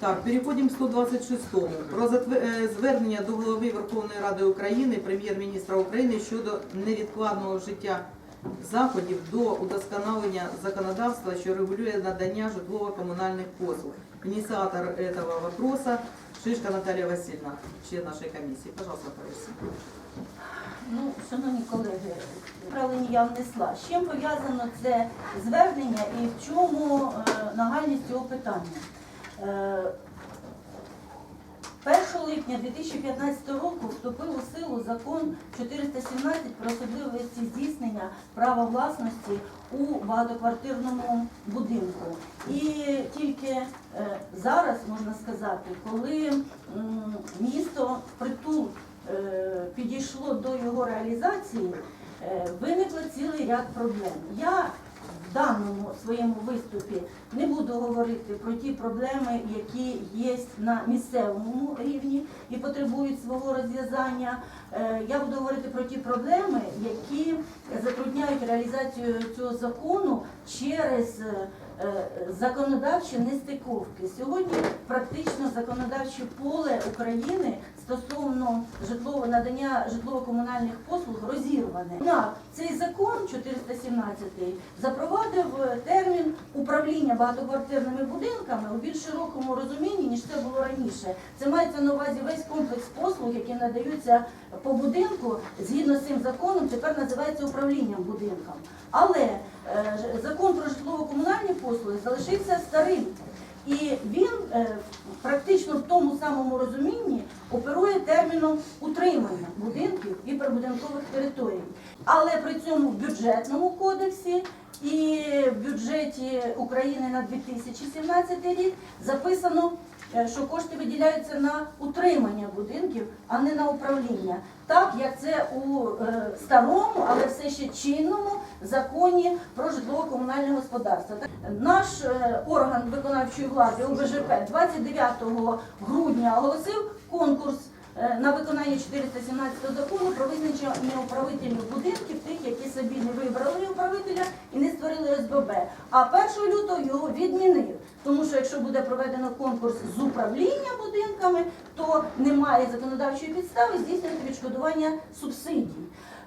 Так, переходимо к 126-му. Про е, звернення до голови Верховної Ради України, прем'єр-міністра України щодо невідкладного вжиття заходів до удосконалення законодавства, що регулює надання житлово-комунальних послуг. Ініціатор этого вопроса Шишка Наталія Васильівна, член нашої комісії. Пожалуйста, Таїсія. Ну, шановні колеги, правлення я внесла. З чим пов'язано це звернення і в чому е, нагальність цього питання? Е, 1 липня 2015 року вступив у силу закон 417 про особливості здійснення права власності у багатоквартирному будинку. І тільки е, зараз можна сказати, коли місто впритул е, підійшло до його реалізації, е, виникло цілий ряд проблем. Я даному своєму виступі не буду говорити про ті проблеми, які є на місцевому рівні і потребують свого розв'язання. Е, Я буду говорити про ті проблеми, які затрудняють реалізацію цього закону через е, законодавчі нестиковки. Сьогодні практично законодавче поле України стосовно житлового надання житлово-комунальних послуг розірване. Однак цей закон 417 запровадив е, термін управління багатоквартирними будинками у більш широкому розумінні, ніж це було раніше. Це мається на увазі весь комплекс послуг, які надаються по будинку, згідно з цим законом, тепер називається управлінням будинком. Але е, закон про житлово-комунальні послуги залишився старим. І він е, практично в тому самому розумінні оперує терміном утримання будинків і прибудинкових територій. Але при цьому в бюджетному кодексі і в бюджеті України на 2017 рік записано, що кошти виділяються на утримання будинків, а не на управління. Так як це у е, старому, але все ще чинному законі про житлово-комунальне господарство. Наш е, орган виконавчої влади ОБЖП 29 грудня оголосив конкурс е, на виконання 417 закону про визначення управителів будинків, тих, які собі не вибрали управителя і не створили СББ. А 1 лютого його відмінив. Тому що якщо буде проведено конкурс з управління будинками, то немає законодавчої підстави здійснювати відшкодування субсидій.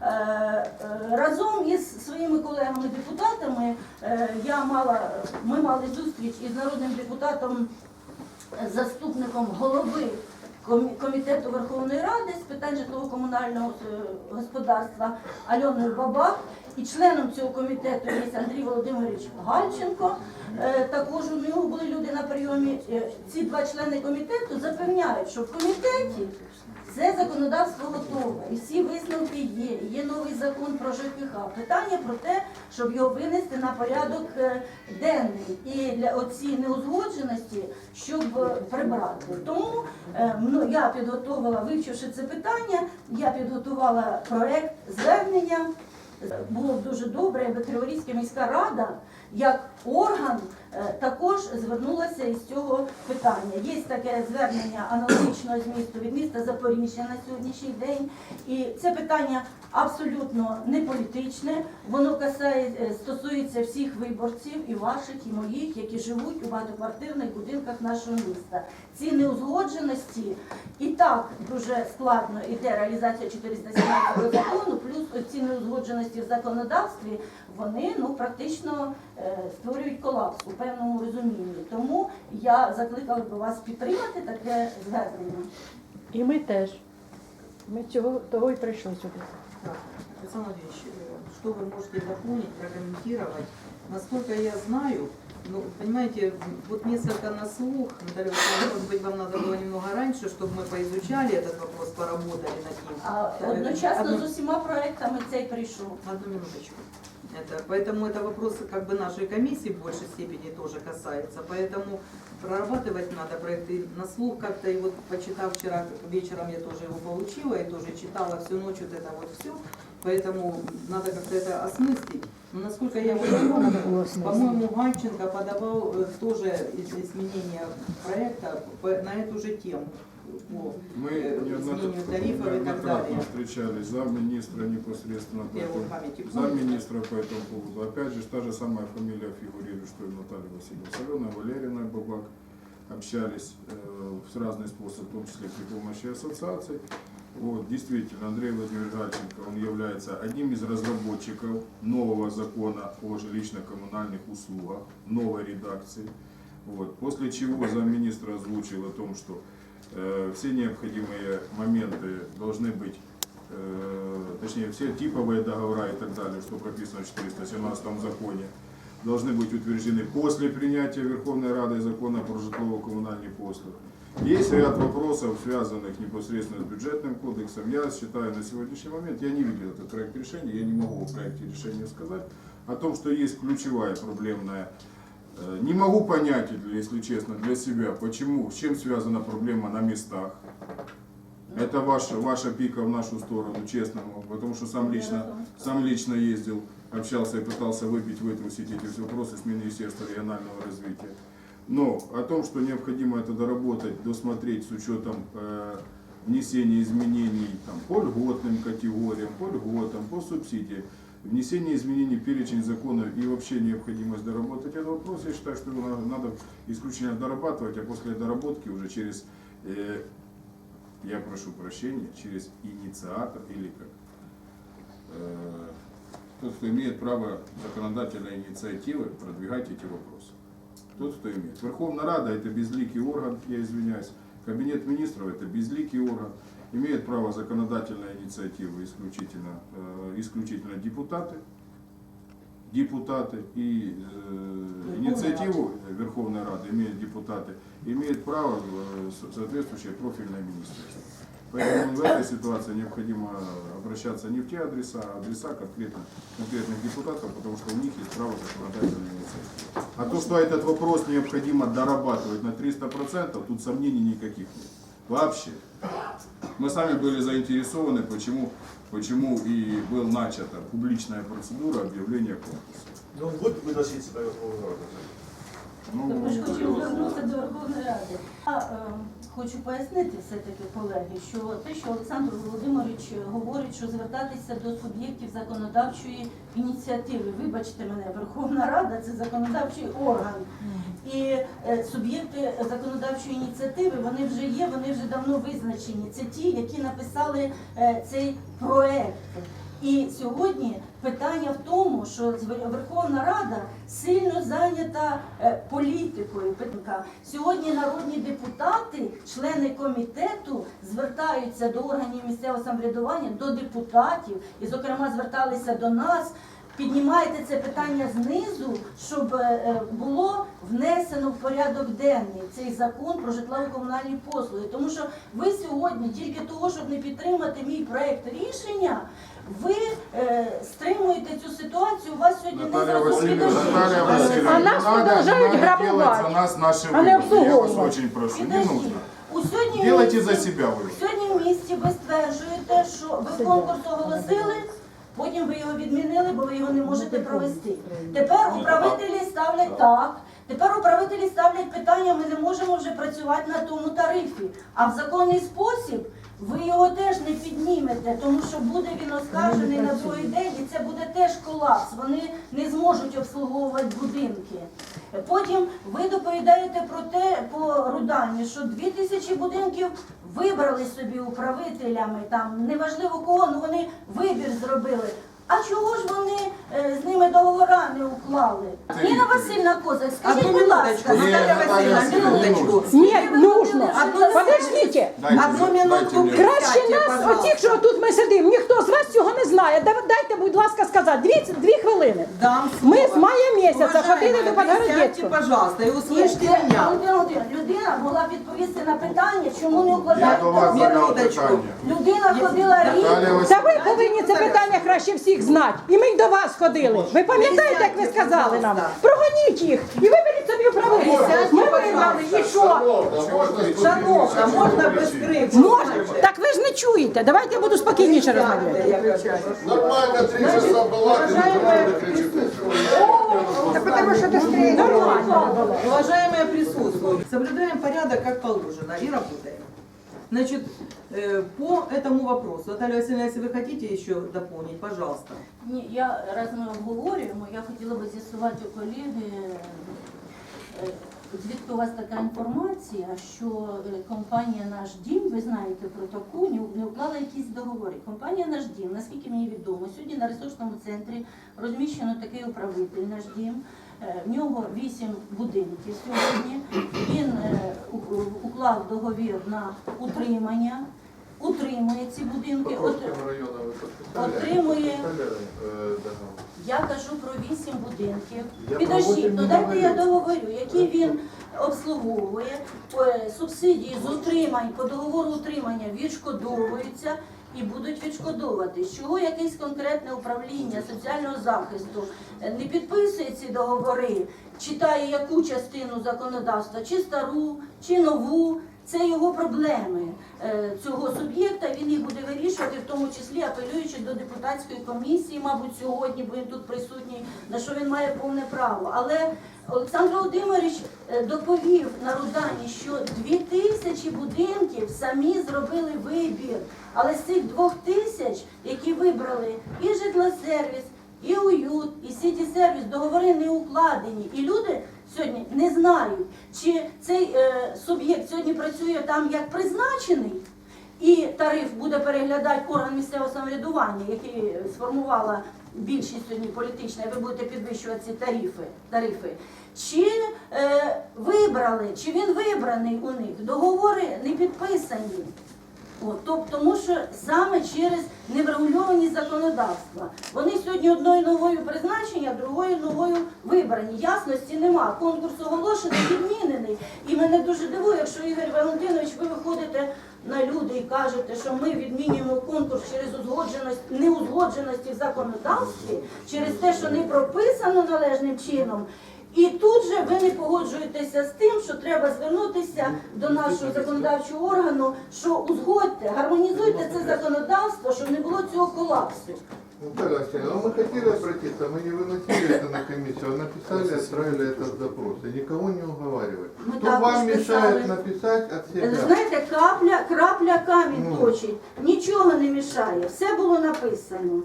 Е, е, Разом із своїми колегами-депутатами е, я мала, ми мали зустріч із народним депутатом, е, заступником голови комітету Верховної Ради з питань житлово-комунального е, господарства Альоною Бабак. І членом цього комітету є Андрій Володимирович Гальченко. Е, Також у нього були люди на прийомі. Е, Ці два члени комітету запевняють, що в комітеті це законодавство готове, і всі висновки є. Є новий закон про ЖКХ. Питання про те, щоб його винести на порядок е, денний і для оці неузгодженості, щоб е, прибрати. Тому ну, я підготувала, вивчивши це питання, я підготувала проект звернення. Було б дуже добре, якби Криворізька міська рада як орган е, також звернулася із цього питання. Є таке звернення аналогічного змісту від міста Запоріжжя на сьогоднішній день. І це питання абсолютно не політичне. Воно касає, е, стосується всіх виборців і ваших, і моїх, які живуть у багатоквартирних будинках нашого міста. Ці неузгодженості і так дуже складно іде реалізація 417 закону, плюс ці неузгодженості в законодавстві, вони ну практично е, створюють колапс у певному розумінні. Тому я закликала би вас підтримати таке звернення. І ми теж. Ми цього того і прийшли сюди. Так, Александр Владимирович, э, что вы можете дополнить, прокомментировать? Насколько я знаю, ну, понимаете, вот несколько на слух, Наталья Васильевна, может быть, вам надо было немного раньше, чтобы мы поизучали этот вопрос, поработали над ним. А Э, одночасно одну- з усіма проектами цей прийшов. Одну минуточку. Это, поэтому это вопрос как бы нашей комиссии в большей степени тоже касается. Поэтому прорабатывать надо проекты на слух как-то. И вот почитав вчера вечером я тоже его получила и тоже читала всю ночь вот это вот все. Поэтому надо как-то это осмыслить. Но насколько я понимаю, по-моему, Гальченко подавал э, тоже из- изменения проекта на эту же тему. По Мы э, неоднократно изменению тарифов и так далее. встречались, замминистра непосредственно по Я его в этому, помню. замминистра по этому поводу. Опять же, та же самая фамилия фигурирует, что и Наталья Васильевна Соленая, Валерина Бабак. общались э, с разных способов, в том числе при помощи ассоциаций. Вот, действительно, Андрей Владимирович Гальченко, он является одним из разработчиков нового закона о жилищно-коммунальных услугах, новой редакции. Вот, после чего замминистра озвучил о том, что все необходимые моменты должны быть, э, точнее, все типовые договора и так далее, что прописано в 417 законе, должны быть утверждены после принятия Верховной Радой закона про житлово-коммунальный послуг. Есть ряд вопросов, связанных непосредственно с бюджетным кодексом. Я считаю, на сегодняшний момент, я не видел этот проект решения, я не могу о проекте решения сказать, о том, что есть ключевая проблемная Э, Не могу понять, если честно, для себя, почему, с чем связана проблема на местах. Это ваша, ваша пика в нашу сторону, честному, потому что сам лично, сам лично ездил, общался и пытался выпить, вытрусить эти все вопросы с Министерства регионального развития. Но о том, что необходимо это доработать, досмотреть с учетом э, внесения изменений там, по льготным категориям, по льготам, по субсидиям, внесение изменений в перечень законов и вообще необходимость доработать этот вопрос, я считаю, что его надо исключительно дорабатывать, а после доработки уже через, э, я прошу прощения, через инициатор или как, э, тот, кто имеет право законодательной инициативы, продвигать эти вопросы. Тот, кто имеет. Верховная Рада это безликий орган, я извиняюсь. Кабинет министров это безликий орган. Имеют право законодательной инициативы исключительно, э, исключительно депутаты. Депутаты и э, инициативу Верховной Рады имеют депутаты, имеет право э, со- соответствующее профильное министерство. Поэтому в этой ситуации необходимо обращаться не в те адреса, а адреса конкретно, конкретных депутатов, потому что у них есть право законодательной инициативы. А то, что этот вопрос необходимо дорабатывать на 300%, тут сомнений никаких нет. Вообще. Мы сами были заинтересованы, почему, почему и была начата публичная процедура объявления конкурса. Ну, будете выносить себя Верховную Раду? Тобто ж хочу Ну, звернутися до Верховної Ради. Я е, хочу пояснити все-таки, колеги, що те, що Олександр Володимирович говорить, що звертатися до суб'єктів законодавчої ініціативи. Вибачте мене, Верховна Рада це законодавчий орган. І е, суб'єкти законодавчої ініціативи вони вже є, вони вже давно визначені. Це ті, які написали е, цей проект. І сьогодні питання в тому, що Верховна Рада сильно зайнята е, політикою. Сьогодні народні депутати, члени комітету, звертаються до органів місцевого самоврядування, до депутатів, і, зокрема, зверталися до нас Піднімайте це питання знизу, щоб е, е, було внесено в порядок денний цей закон про житлово-комунальні послуги. Тому що ви сьогодні, тільки того, щоб не підтримати мій проект рішення, ви е, стримуєте цю ситуацію. У вас сьогодні не Наталья зрозумілі Васильевна, Наталья Васильевна, А нас не надо- продолжают не надо грабовать. делать за нас наши А не выводы. Я вас обслуговывать. очень прошу, не Підождіть. нужно. У сьогодні Делайте за місті- себя выводы. Сьогодні в місті ви стверджуєте, що ви конкурс оголосили, потім ви його відмінили, бо ви його не можете провести. Тепер управителі ставлять так. Тепер управителі ставлять питання, ми не можемо вже працювати на тому тарифі. А в законний спосіб ви його теж не піднімете, тому що буде він оскаржений на другий день, і це буде теж колапс. Вони не зможуть обслуговувати будинки. Потім ви доповідаєте про те по Рудані, що дві тисячі будинків вибрали собі управителями, там неважливо кого, але вони вибір зробили. А чого ж вони е, з ними договора не уклали? Ніна. Васильівна Козак, скажіть, будь ласка, Ні, Наталья Наталья Васильевна, Васильевна, минуточку. Ні, нужно. Одну Подождите. Дайте, Одну мне- минутку. мне. Краще нас, пожалуйста. оті, що тут ми сидимо, ніхто з вас цього не знає. Да- Дайте, будь ласка, сказати. Дві, дві хвилини. Дам Ми слово. з мая місяця ходили до присядьте, Подгородецького. пожалуйста, и услышьте меня. Володимирович, Людина могла відповісти на питання, чому не Я укладають до вас договір. задав Минуточку. питання. Людина ходила рік. Наталья Та ви повинні це питання краще всіх знати. І ми й до вас ходили. Ви пам'ятаєте, як ви сказали нам? Прогоніть їх і виберіть собі управління. Ми вибрали і що? Шановна, можна без криків? Можна? Так ви ж не чуєте. Давайте я буду спокійніше розмовляти. Нормально, три часа балакать, не кричите. Уважаемые присутствующие, соблюдаем порядок как положено и работаем. Значит, э, по этому вопросу, Наталья Васильевна, если вы хотите еще дополнить, пожалуйста. Ні, я раз ми обговорюємо, я хотіла би з'ясувати у колеги, е, звідки у вас така інформація, що е, компанія Наш дім, ви знаєте про таку, не- не уклала якісь договори. Компанія Наш дім, наскільки мені відомо, сьогодні на ресурсному центрі розміщено такий управитель Наш дім. Е, В нього вісім будинків сьогодні. Він е, уклав договір на утримання, утримує ці будинки. Отримує. Я кажу про вісім будинків. Підождіть, ну дайте я договорю, які він обслуговує. Е, Субсидії з утримань по договору утримання відшкодовуються і будуть відшкодовувати. Чого якесь конкретне управління соціального захисту е, не підписує ці договори, читає яку частину законодавства, чи стару, чи нову. Це його проблеми цього суб'єкта. Він їх буде вирішувати, в тому числі апелюючи до депутатської комісії, мабуть, сьогодні, бо тут присутній, на що він має повне право. Але Олександр Володимирович е, доповів на Рудані, що дві тисячі будинків самі зробили вибір. Але з цих двох тисяч, які вибрали і житлосервіс, і уют, і сіті сервіс, договори не укладені. І люди сьогодні не знають, чи цей е, суб'єкт сьогодні працює там як призначений, і тариф буде переглядати орган місцевого самоврядування, який сформувала більшість сьогодні політична, і ви будете підвищувати ці тарифи. тарифи. Чи е, вибрали, чи він вибраний у них, договори не підписані. Тобто, тому що саме через неврегульованість законодавства. Вони сьогодні одною новою призначені, а другою новою вибрані. Ясності нема. Конкурс оголошений, відмінений. І мене дуже дивує, якщо Ігор Валентинович, ви виходите на люди і кажете, що ми відмінюємо конкурс через узгодженість, неузгодженості в законодавстві, через те, що не прописано належним чином. І тут же ви не погоджуєтеся з тим, що треба звернутися до нашого законодавчого органу, що узгодьте, гармонізуйте це законодавство, щоб не було цього колапсу. Наталья Васильевна, ну мы хотели обратиться, мы не выносили это на комиссию, а написали, отправили этот запрос. И никого не уговаривать. Мы Кто також вам писали. мешает написать от себя? Знаєте, капля, крапля камінь Ну. точить, нічого не мішає, все було написано.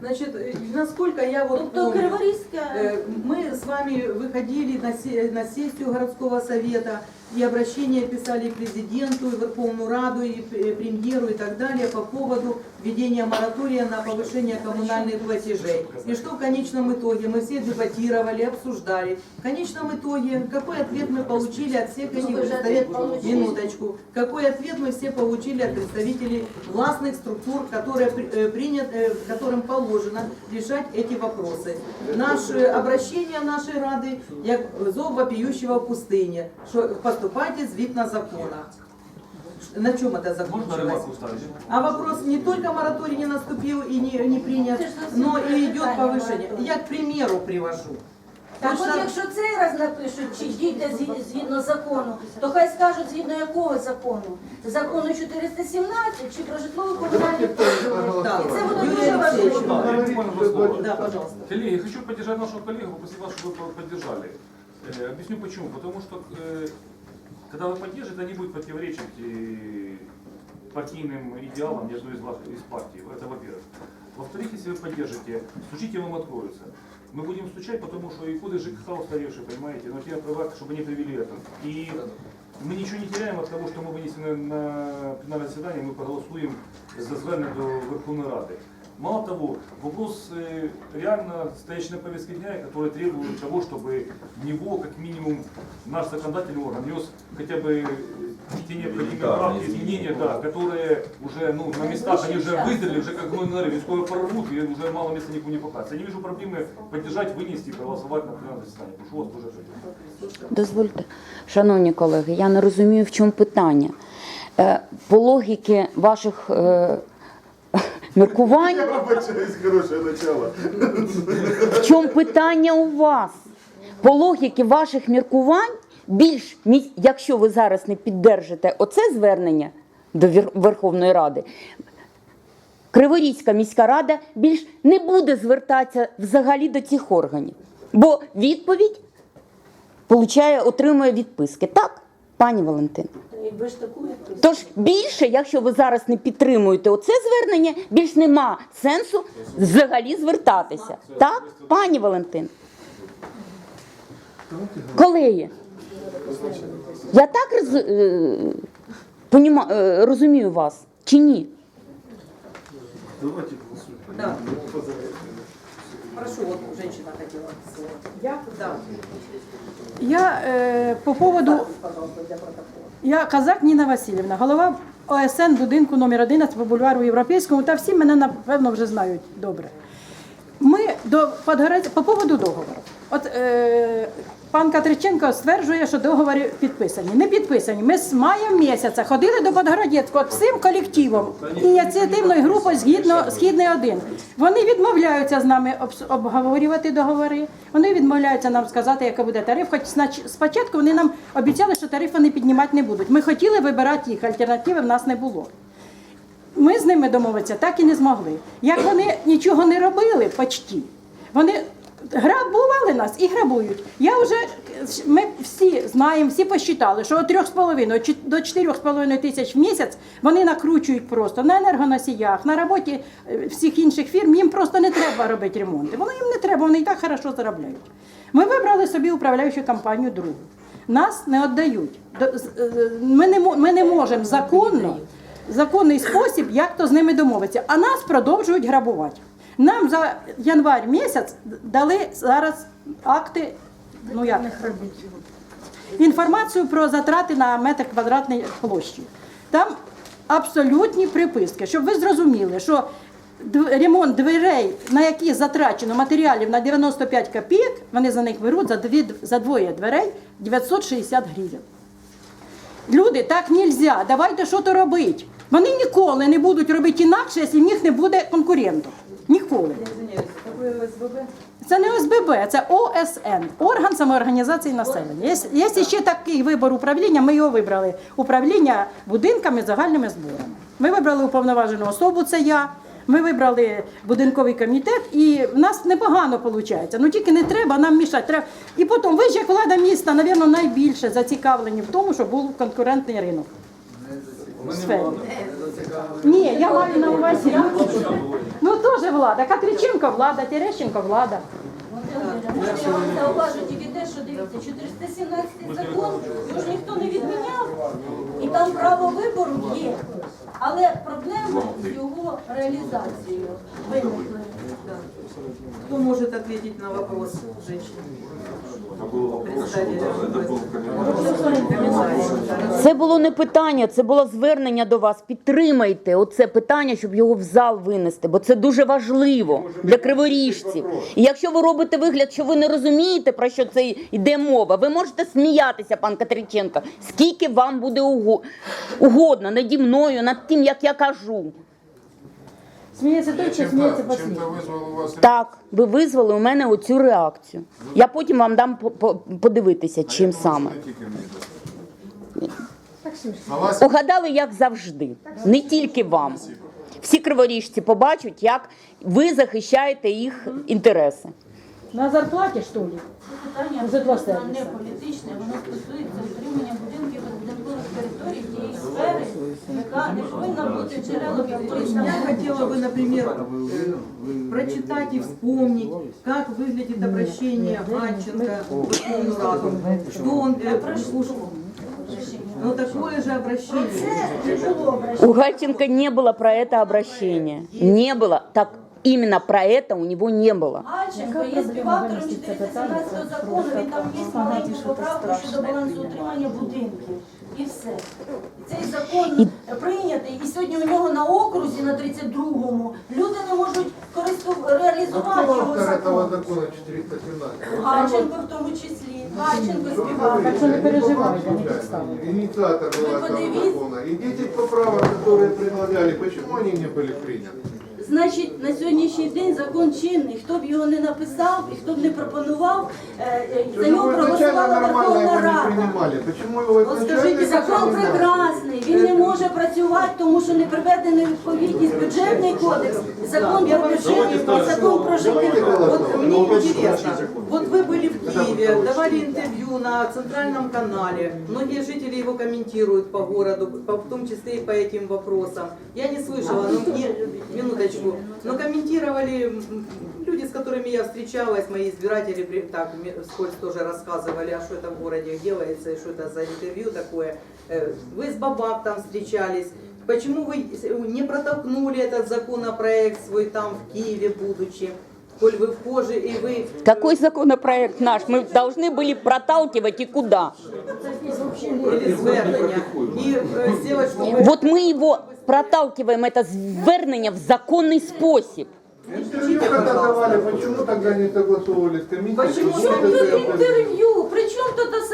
Значит, э, насколько я вот Тобто помню, Криворізька Э, Мы с вами выходили на, се- на сессию городского совета и обращения писали президенту, и Верховную Раду, и п- премьеру и так далее по поводу введения моратория на повышение коммунальных платежей. И что в конечном итоге мы все дебатировали, обсуждали. В конечном итоге какой ответ мы получили от всех этих представителей? Минуточку. Какой ответ мы все получили от представителей властных структур, которые, э, принят, э, которым положено решать эти вопросы. Наше обращение нашей Рады, як зов вопиющего в пустыне, что поступайте звітно закона. На чем это Можно закончилось? ремарку вставить? А вопрос не только мораторий не наступил и не, не принят, Це ж зовсім но друге и идет питання, повышение. мораторій. Я к примеру привожу. Так от Точно- якщо цей раз напишуть, чи дійте згі- згідно закону, то хай скажуть згідно якого закону? Закону 417 чи про житлово-комунальні послуги? Так, І це буде Юрій дуже Олексійович, важливо. Да, я буквально два слова. Да, пожалуйста. Коллеги, я хочу поддержать нашего коллегу, попросить вас, чтобы вы поддержали. Э, Объясню почему. Потому что э, когда вы поддержите, это не будет противоречить э, партийным идеалам ни одной из, из партий. Это во-первых. Во-вторых, если вы поддержите, стучите, вам откроются. Мы будем стучать, потому что и коды ЖКХ устаревшие, понимаете, но те права, чтобы не привели это. И мы ничего не теряем от того, что мы вынесем на, на заседание, мы проголосуем за звернення до Верховной Рады. Мало того, вопрос э, реально стоящий на повестке дня, и который требует того, чтобы в него, как минимум, наш законодательный орган внес хотя бы э, те необходимые правки, изменения, да, которые уже ну, на местах, они уже вызрели, уже как гной на рыбе, скоро порвут, и уже мало места никому не покажется. Я не вижу проблемы поддержать, вынести и проголосовать на пленарное заседание. Прошу вас тоже Дозвольте, шановні колеги, я не розумію, в чому питання. Е, По логіки ваших е, міркувань, Я вибачаюсь, начало. в чому питання у вас? По логіки ваших міркувань, більш якщо ви зараз не піддержите оце звернення до Верховної Ради, Криворізька міська рада більш не буде звертатися взагалі до цих органів. Бо відповідь получає, отримує відписки. Так, пані Валентина? Якби ж таку. Тож більше, якщо ви зараз не підтримуєте оце звернення, більш нема сенсу взагалі звертатися. Так, пані Валентин? Колеги, Я так роз, е, поніма- е, розумію вас чи ні? Да. Прошу, вот женщина хотела слово. Я? Да. Я е, по поводу Пожалуйста, для протокола. Я Казак Ніна Васильівна, голова ОСН будинку номер 11 по бульвару Європейському, та всі мене напевно вже знають добре. Ми до по поводу договору. От е, пан Катриченко стверджує, що договори підписані. Не підписані. Ми з мая місяця ходили до Подгородецького всім колективом, ініціативною групою згідно східний 1 Вони відмовляються з нами обговорювати договори. Вони відмовляються нам сказати, який буде тариф. Хоч спочатку вони нам обіцяли, що тарифи вони піднімати не будуть. Ми хотіли вибирати їх, альтернативи в нас не було. Ми з ними домовитися так і не змогли. Як вони нічого не робили, почти, вони грабували нас і грабують. Я вже ми всі знаємо, всі посчитали, що від 3,5 до 4,5 тисяч в місяць вони накручують просто на енергоносіях, на роботі е, всіх інших фірм. Їм просто не треба робити ремонти. Воно їм не треба, вони і так хорошо заробляють. Ми вибрали собі управляючу компанію другу. Нас не віддають. Е, Ми не, ми не можемо законно законний спосіб, як то з ними домовитися. А нас продовжують грабувати. Нам за январь місяць дали зараз акти, ну як інформацію про затрати на метр квадратний площі. Там абсолютні приписки, щоб ви зрозуміли, що ремонт дверей, на які затрачено матеріалів на 95 копійок, вони за них беруть за, дві, за двоє дверей 960 гривень. Люди, так нельзя, давайте що то робити. Вони ніколи не будуть робити інакше, якщо в них не буде конкурентів. Ніколи. Це не ОСББ, це ОСН, орган самоорганізації населення. Є, є ще такий вибор управління, ми його вибрали. Управління будинками загальними зборами. Ми вибрали уповноважену особу, це я. Ми вибрали будинковий комітет, і в нас непогано виходить. Ну тільки не треба нам мішати. Треба... І потім ви ж як влада міста, мабуть, найбільше зацікавлені в тому, щоб був конкурентний ринок. Сфері. Ні, я маю на увазі. Ну теж влада. Катриченко влада, Терещенко влада. Можна я вам зауважу тільки те, що дивіться, 417 закон його ж ніхто не відміняв, і там право вибору є. Але проблема з його реалізацією виникли. Кто может ответить на вопрос женщины? Представителя. Це було не питання, це було звернення до вас. Підтримайте оце питання, щоб його в зал винести, бо це дуже важливо для криворіжців. І якщо ви робите вигляд, що ви не розумієте, про що це йде мова, ви можете сміятися, пан Катериченко, скільки вам буде угодно наді мною, над тим, як я кажу. Сміється той, що сміється вызвал у вас Так, ви визвали у мене оцю реакцію. Я потім вам дам по- по- подивитися, чим саме. Не тільки мені достатньо. А вас Угадали, як завжди, не тільки вам. Всі криворіжці побачать, як ви захищаєте їх інтереси. На зарплаті, що ли? Питання Вже два сервіси. не політичне, воно стосується утримання будинків і будинкових територій тієї сфери, яка не повинна бути джерелом якоїсь там Я хотела бы, например, э, прочитать и вспомнить, как выглядит обращение Гальченко в Верховную Раду. Что он э, уж- Ну такое же обращение. Це не було обращення. У Гальченко не было про это обращения. Не было. Так именно про это у него не было. Гальченко є співавтором 417 закону, він там є маленьку поправку щодо балансу утримання будинків. І все. І Цей закон прийнятий, і сьогодні у нього на окрузі, на 32-му, люди не можуть користу... реалізувати Кто його автор этого закон. закона 417? Гальченко в тому числі. Гальченко співавтор. Так що не переживайте, не підставите. Инициатор был Вы этого подивись. закона. И 10 поправок, которые предлагали, почему они не были приняты? Значить, на сьогоднішній день закон чинний. Хто б його не написав і хто б не пропонував, е, е, за нього проголосувала Верховна Рада. не Закон прекрасний, він не може працювати, тому що не приведений відповідність бюджетний кодекс, закон про бюджет, закон про житло. Вот мне интересно, вот вы были в Киеве, давали интервью на центральном канале. Многие жители его комментируют по городу, по- в том числе и по этим вопросам. Я не слышала, но мне, минуточку, но комментировали люди, с которыми я встречалась, мои избиратели, так, вскользь тоже рассказывали, а что это в городе делается, и что это за интервью такое. Э, Вы с Бабак там встречались. Почему вы не протолкнули этот законопроект свой там в Киеве, будучи? Коль вы вхожи и вы Какой законопроект наш? Мы должны были проталкивать и куда? или звернення і е, сделать, чтобы Вот мы его проталкиваем, это звернення в законный спосіб. Интервью когда давали, почему тогда не согласовывали с комиссией? Почему Почему тут тогда я інтерв'ю? Причому тут особиста громадська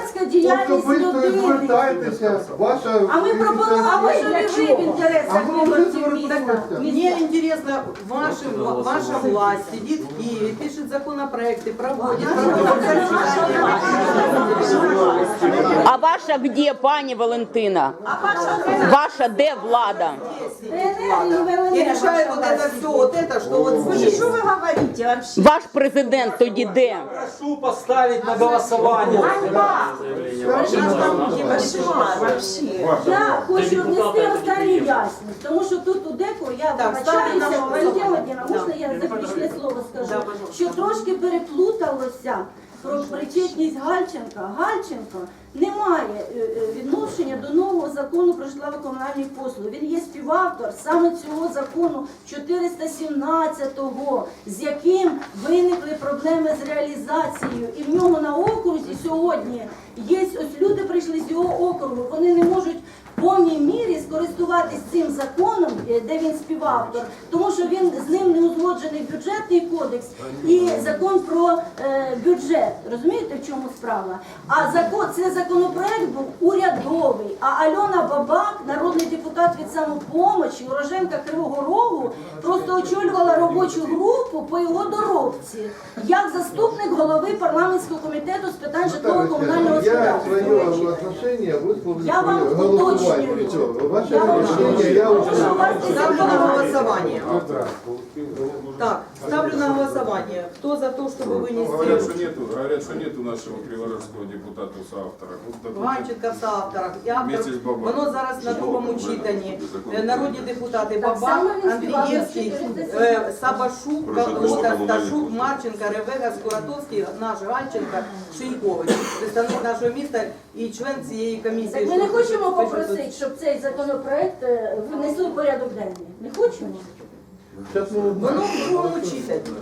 і депутатська діяльність Особисто і людини? звертайтеся, ваша... А ми пропонуємо, а ви що не ви в А інтересах ви вже виборців міста? зверталися. Мне интересно, ваши, ваша власть сидит в Киеве, пишет законопроекты, проводит, проводит совещания. А ваша где, пані Валентина? Ваша де влада? И решает вот это все, вот это, что вот здесь. Що ви говорите вообще? Ваш президент тоді де? Прошу поставить на голосование. Кошмар Вообще. Я хочу внести останню ясність, тому що тут у декого я вибачаюся. Валентина можна я заключне слово скажу? Що трошки переплуталося про причетність Гальченка. Гальченко не має е, е, відношення до нового закону про житлово-комунальні послуги. Він є співавтор саме цього закону 417-го, з яким виникли проблеми з реалізацією. І в нього на окрузі сьогодні є ось люди прийшли з його округу. Вони не можуть повній мірі скористуватись цим законом, е, де він співавтор, тому що він з ним не узгоджений бюджетний кодекс і закон про е, бюджет. Розумієте, в чому справа? А закон це законопроект був урядовий. А Альона Бабак, народний депутат від самопомочі, уроженка Кривого Рогу, просто очолювала робочу групу по його доробці як заступник голови парламентського комітету з питань житлово-комунального господарства. Я вам свое голосование. уточнюю. Всё, Ваше Я я уже... Що у вас Ставлю на голосование. Завтра. Так, ставлю на голосование. Кто за то, чтобы Говорят, что вынести нету, говорят, что нету нашего криворожского депутата соавтора. Ганченка в соавторах і автор, Вместе з Бабаком. воно зараз на другому читанні. Е, Народні депутати Бабак, Андрієвський, е, Сабашук, Калута, Сташук, Марченка, Ревега, Скуратовський, наш Ганченка, Шинькович, представник нашого міста і член цієї комісії. Так ми не хочемо попросити, щоб цей законопроект е, внесли в порядок денний. Не хочемо? Сейчас мы... Воно в другому читанні.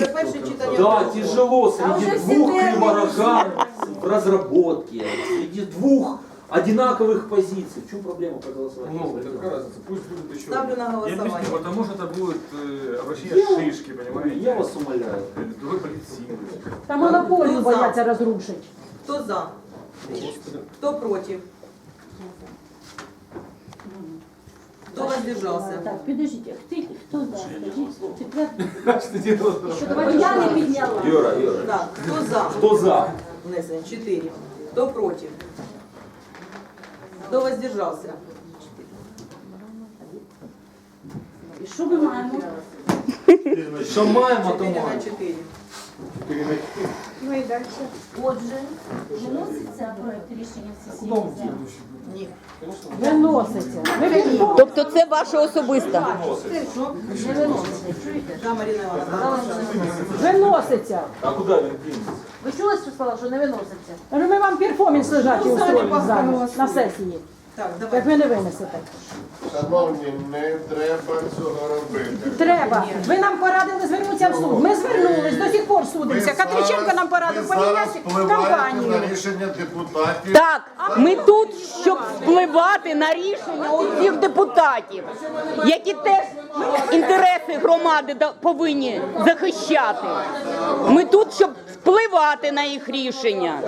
Це перше читання. Да, було. тяжело А уже среди все двух термины кривороган в разработке, среди двух одинаковых позиций. В чем проблема проголосовать? Ну, какая разница, пусть будет еще. Ставлю на Я голосование. объясню, потому что это будет э, обращение шишки, понимаете? Я вас умоляю. Или Другой полиции. Та монополію Хто за? бояться розрушити. Хто за? Хто проти? Хто воздержався? Так, підождіть, хто, хто за? Скажіть, давай я не підняла. Юра, Юра. Так, хто за? Кто за? Внесення 4. Хто проти? Хто воздержався? І що ми маємо? Що маємо, то 4 на маємо. 4. Отже, виноситься проект рішення в сесійній залі. Ні. Виноситься. Тобто це ваше особисте. Не виноситься, чуєте? Да, Марина Івановна. Виноситься. А куда він дінеться? Ви чули, що сказала, що не виноситься? Ми вам перформанс лежачий Ну, устроїмо зараз на сесії. Так, Як ви не винесете. Шановні, не треба цього робити. Треба. Ви нам порадили звернутися в суд. Ми звернулись, до сих пор судимося. Катриченко нам порадив поміняти компанію. рішення депутатів. Так, ми тут, щоб впливати на рішення усіх депутатів, які теж інтереси громади повинні захищати. Ми тут, щоб впливати на їх рішення.